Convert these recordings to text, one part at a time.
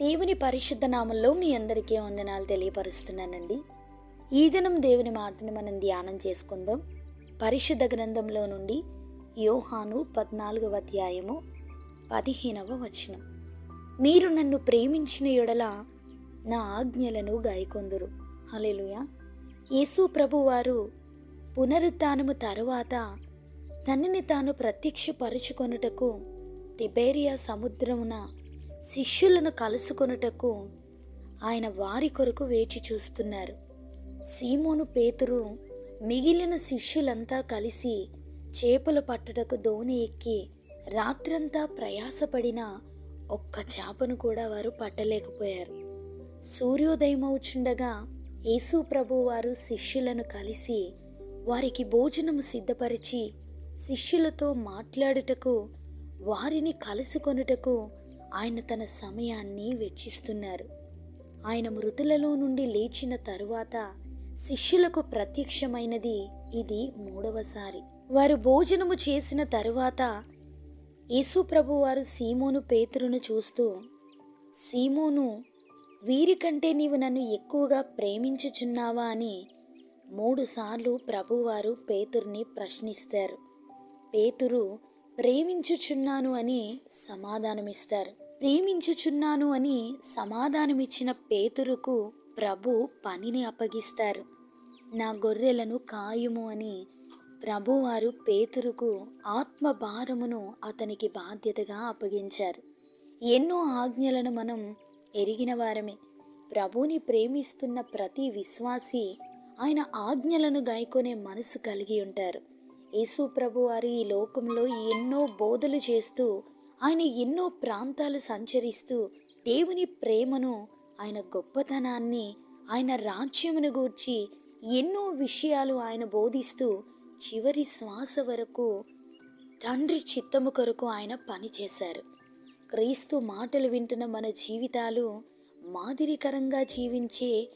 దేవుని పరిశుద్ధ నామంలో మీ అందరికీ వందనాలు తెలియపరుస్తున్నానండి. ఈ దినం దేవుని మాటను మనం ధ్యానం చేసుకుందాం. పరిశుద్ధ గ్రంథంలో నుండి యోహాను పద్నాలుగవ అధ్యాయము పదిహేనవ వచనం. మీరు నన్ను ప్రేమించిన ఎడల నా ఆజ్ఞలను గాయకొందురు. అలెలుయ యేసు ప్రభువారు పునరుత్నము తరువాత తనని తాను ప్రత్యక్షపరుచుకొనుటకు తిబేరియా సముద్రమున శిష్యులను కలుసుకొనుటకు ఆయన వారి కొరకు వేచి చూస్తున్నారు. సీమోను పేతురు మిగిలిన శిష్యులంతా కలిసి చేపలు పట్టుటకు దోణి ఎక్కి రాత్రంతా ప్రయాసపడిన ఒక్క చేపను కూడా వారు పట్టలేకపోయారు. సూర్యోదయం అవుచుండగా యేసు ప్రభు వారు శిష్యులను కలిసి వారికి భోజనము సిద్ధపరిచి శిష్యులతో మాట్లాడుటకు వారిని కలుసుకొనుటకు ఆయన తన సమయాన్ని వెచ్చిస్తున్నారు. ఆయన మృతులలో నుండి లేచిన తరువాత శిష్యులకు ప్రత్యక్షమైనది ఇది మూడవసారి వారు భోజనము చేసిన తరువాత యేసు ప్రభు వారు సీమోను పేతురును చూస్తూ సీమోను వీరికంటే నీవు నన్ను ఎక్కువగా ప్రేమించుచున్నావా? అని మూడుసార్లు ప్రభువారు పేతుర్ని ప్రశ్నిస్తారు. పేతురు ప్రేమించుచున్నాను అని సమాధానమిస్తారు. ప్రేమించుచున్నాను అని సమాధానమిచ్చిన పేతురుకు ప్రభు పనిని అప్పగిస్తారు. నా గొర్రెలను కాయుము అని ప్రభువారు పేతురుకు ఆత్మ భారమును అతనికి బాధ్యతగా అప్పగించారు. ఎన్నో ఆజ్ఞలను మనం ఎరిగిన వారమే. ప్రభుని ప్రేమిస్తున్న ప్రతి విశ్వాసి ఆయన ఆజ్ఞలను గాయకొనే మనసు కలిగి ఉంటారు. యేసు ప్రభు వారు ఈ లోకంలో ఎన్నో బోధలు చేస్తూ ఆయన ఎన్నో ప్రాంతాలు సంచరిస్తూ దేవుని ప్రేమను ఆయన గొప్పతనాన్ని ఆయన రాజ్యమును గూర్చి ఎన్నో విషయాలు ఆయన బోధిస్తూ చివరి శ్వాస వరకు తండ్రి చిత్తము కొరకు ఆయన పనిచేశారు క్రీస్తు మాటలు వింటున్న మన జీవితాలు మాదిరికరంగా జీవించే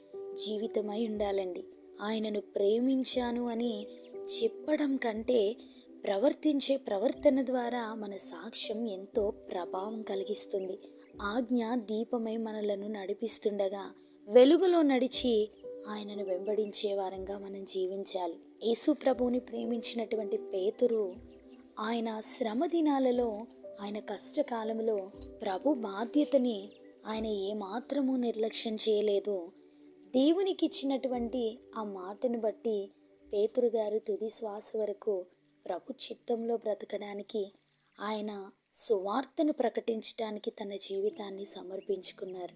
జీవితమై ఉండాలండి. ఆయనను ప్రేమించాను అని చెప్పడం కంటే ప్రవర్తించే ప్రవర్తన ద్వారా మన సాక్ష్యం ఎంతో ప్రభావం కలిగిస్తుంది. ఆజ్ఞ దీపమై మనలను నడిపిస్తుండగా వెలుగులో నడిచి ఆయనను వెంబడించే వారంగా మనం జీవించాలి. యేసు ప్రభువుని ప్రేమించినటువంటి పేతురు ఆయన శ్రమ దినాలలో ఆయన కష్టకాలంలో ప్రభు బాధ్యతని ఆయన ఏమాత్రము నిర్లక్ష్యం చేయలేదు. దేవునికి ఇచ్చినటువంటి ఆ మాటను బట్టి పేతురు గారు తుది శ్వాస వరకు ప్రభు చిత్తంలో బ్రతకడానికి ఆయన సువార్తను ప్రకటించడానికి తన జీవితాన్ని సమర్పించుకున్నారు.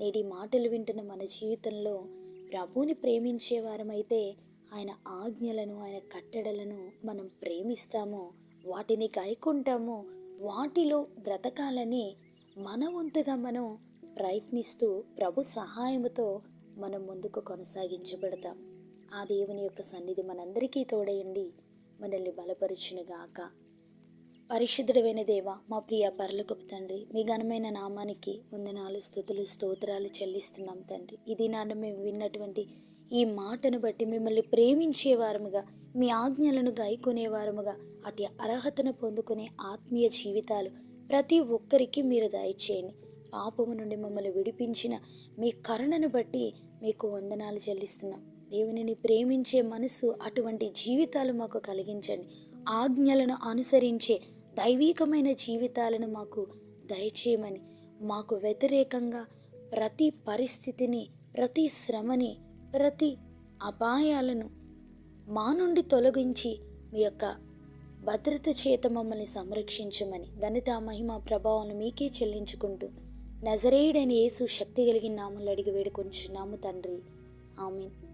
నేటి మాటలు వింటున్న మన జీవితంలో ప్రభుని ప్రేమించే వారమైతే ఆయన ఆజ్ఞలను ఆయన కట్టడలను మనం ప్రేమిస్తామో వాటిని గాయకుంటామో వాటిలో బ్రతకాలని మన వంతుగా మనం ప్రయత్నిస్తూ ప్రభు సహాయముతో మనం ముందుకు కొనసాగించబడతాం. ఆ దేవుని యొక్క సన్నిధి మనందరికీ తోడయండి. మనల్ని బలపరుచునుగాక. పరిశుద్ధుడైన దేవ మా ప్రియ పరలోకపు తండ్రి మీ ఘనమైన నామానికి వందనాలు స్థుతులు స్తోత్రాలు చెల్లిస్తున్నాం తండ్రి. ఇది నాన్న మేము విన్నటువంటి ఈ మాటను బట్టి మిమ్మల్ని ప్రేమించేవారముగా మీ ఆజ్ఞలను గాయకునే అటు అర్హతను పొందుకునే ఆత్మీయ జీవితాలు ప్రతి ఒక్కరికి మీరు దయచేయండి. పాపము నుండి మమ్మల్ని విడిపించిన మీ కరుణను బట్టి మీకు వందనాలు చెల్లిస్తున్నాం. దేవునిని ప్రేమించే మనసు అటువంటి జీవితాలు మాకు కలిగించండి. ఆజ్ఞలను అనుసరించే దైవీకమైన జీవితాలను మాకు దయచేయమని మాకు వ్యతిరేకంగా ప్రతి పరిస్థితిని ప్రతి శ్రమని ప్రతి అపాయాలను మా నుండి తొలగించి మీ యొక్క భద్రత చేత మమ్మల్ని సంరక్షించమని ఘనత మహిమ ప్రభావం మీకే చెల్లించుకుంటూ నజరేయుడైన యేసు శక్తి కలిగిన నామలు అడిగి వేడుకొంచున్నాము తండ్రి. ఆమెన్.